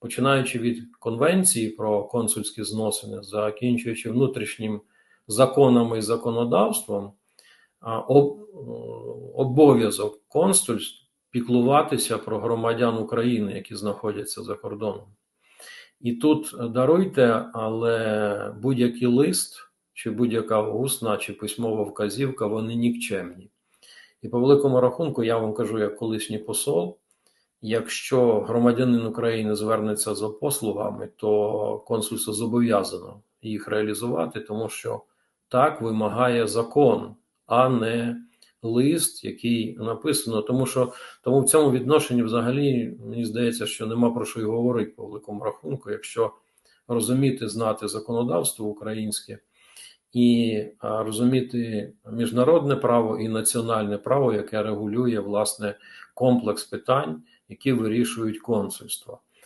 починаючи від конвенції про консульські зносини, закінчуючи внутрішнім законами і законодавством, обов'язок консульств піклуватися про громадян України, які знаходяться за кордоном. І тут даруйте, але будь-який лист, чи будь-яка усна, чи письмова вказівка, вони нікчемні. І по великому рахунку, я вам кажу, як колишній посол, якщо громадянин України звернеться за послугами, то консульство зобов'язано їх реалізувати, тому що так вимагає закон, а не лист, який написано. Тому що тому в цьому відношенні взагалі мені здається, що нема про що й говорити по великому рахунку, якщо розуміти, знати законодавство українське і розуміти міжнародне право і національне право, яке регулює власне комплекс питань, які вирішують консульства.